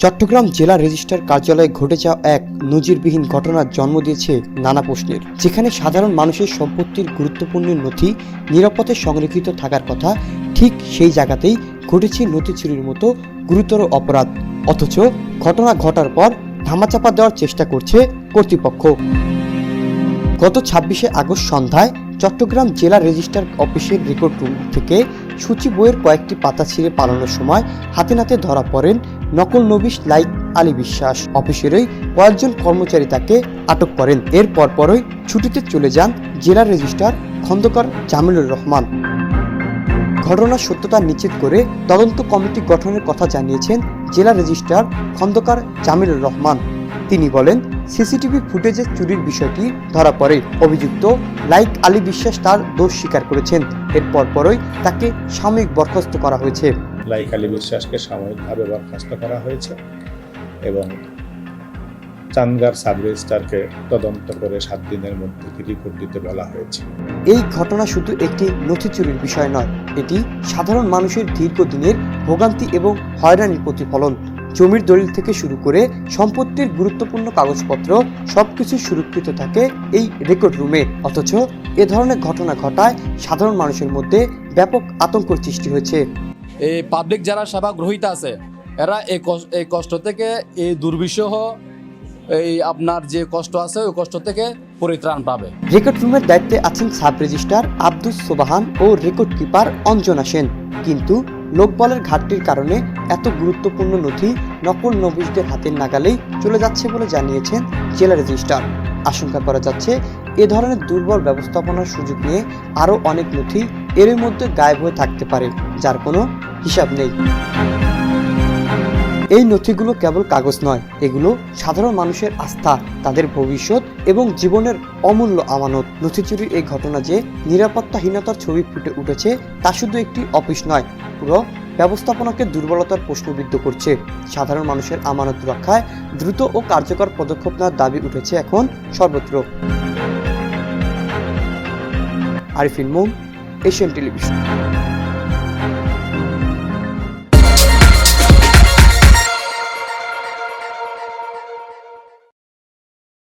চট্টগ্রাম জেলা রেজিস্ট্রার কার্যালয়ে ঘটে যাওয়া এক নজিরবিহীন ঘটনার জন্ম দিয়েছে নানা প্রশ্নের। যেখানে সাধারণ মানুষের সম্পত্তির গুরুত্বপূর্ণ নথি, নিরাপদে সংরক্ষিত থাকার কথা, ঠিক সেই জায়গাতেই ঘটেছে নথি চুরির মতো গুরুতর অপরাধ। অথচ ঘটনা ঘটার পর ধামাচাপা দেওয়ার চেষ্টা করছে কর্তৃপক্ষ। গত ছাব্বিশে আগস্ট সন্ধ্যায় চট্টগ্রাম জেলা রেজিস্ট্রার অফিসের রেকর্ড রুম থেকে সূচি বইয়ের কয়েকটি পাতা ছিঁড়ে পালানোর সময় হাতে নাতে ধরা পড়েন নকল নবিশ লাইক আলী বিশ্বাস। অফিসেরই কয়েকজন কর্মচারী তাকে আটক করেন। এর পরপরই ছুটিতে চলে যান জেলা রেজিস্ট্রার খন্দকার জামিলুর রহমান। ঘটনার সত্যতা নিশ্চিত করে তদন্ত কমিটি গঠনের কথা জানিয়েছেন জেলা রেজিস্ট্রার খন্দকার জামিলুর রহমান। তিনি বলেন, সিসিটিভি ফুটেজে চুরির বিষয়টি ধরা পড়ে। অভিযুক্ত লাইক আলী বিশ্বাস তার দোষ স্বীকার করেছেন। এর পরপরই তাকে সাময়িক বরখাস্ত করা হয়েছে। লাইক আলী বিশ্বাসকে সাময়িকভাবে বরখাস্ত করা হয়েছে এবং চান্দগার সাব রেজিস্ট্রারকে তদন্ত করে সাত দিনের মধ্যে রিপোর্ট দিতে বলা হয়েছে। এই ঘটনা শুধু একটি নথি চুরির বিষয় নয়, এটি সাধারণ মানুষের দীর্ঘদিনের ভোগান্তি এবং হয়রানির প্রতিফলন। জমির দলিল থেকে শুরু করে সম্পত্তির গুরুত্বপূর্ণ কাগজপত্র সবকিছু সুরক্ষিত থাকে এই রেকর্ড রুমে। অথচ এ ধরনের ঘটনা ঘটায় সাধারণ মানুষের মধ্যে ব্যাপক আতঙ্ক সৃষ্টি হয়েছে। এই পাবলিক যারা সেবা গ্রহীতা আছে, এরা এই কষ্ট থেকে এই দুর্বিষহ এই আপনার যে কষ্ট আছে, ওই কষ্ট থেকে পরিত্রাণ পাবে। রেকর্ড রুমের দায়িত্বে আছেন সাব রেজিস্ট্রার আব্দুস সোবাহান ও রেকর্ড কিপার অঞ্জনা সেন। কিন্তু লোকবলের ঘাটতির কারণে এত গুরুত্বপূর্ণ নথি নকল নবিশদের হাতের নাগালেই চলে যাচ্ছে বলে জানিয়েছেন জেলা রেজিস্ট্রার। আশঙ্কা করা যাচ্ছে, এ ধরনের দুর্বল ব্যবস্থাপনার সুযোগ নিয়ে আরও অনেক নথি এর মধ্যে গায়েব হয়ে থাকতে পারে, যার কোনো হিসাব নেই। এই নথিগুলো কেবল কাগজ নয়, এগুলো সাধারণ মানুষের আস্থা, তাদের ভবিষ্যৎ এবং জীবনের অমূল্য আমানত। নথি চুরির এই ঘটনা যে নিরাপত্তাহীনতার ছবি ফুটে উঠেছে, তা শুধু একটি অফিস নয়, পুরো ব্যবস্থাপনাকে দুর্বলতার প্রশ্নবিদ্ধ করছে। সাধারণ মানুষের আমানত রক্ষায় দ্রুত ও কার্যকর পদক্ষেপ নেওয়ার দাবি উঠেছে এখন সর্বত্র। আরিফিন মোম এশিয়ান টেলিভিশন।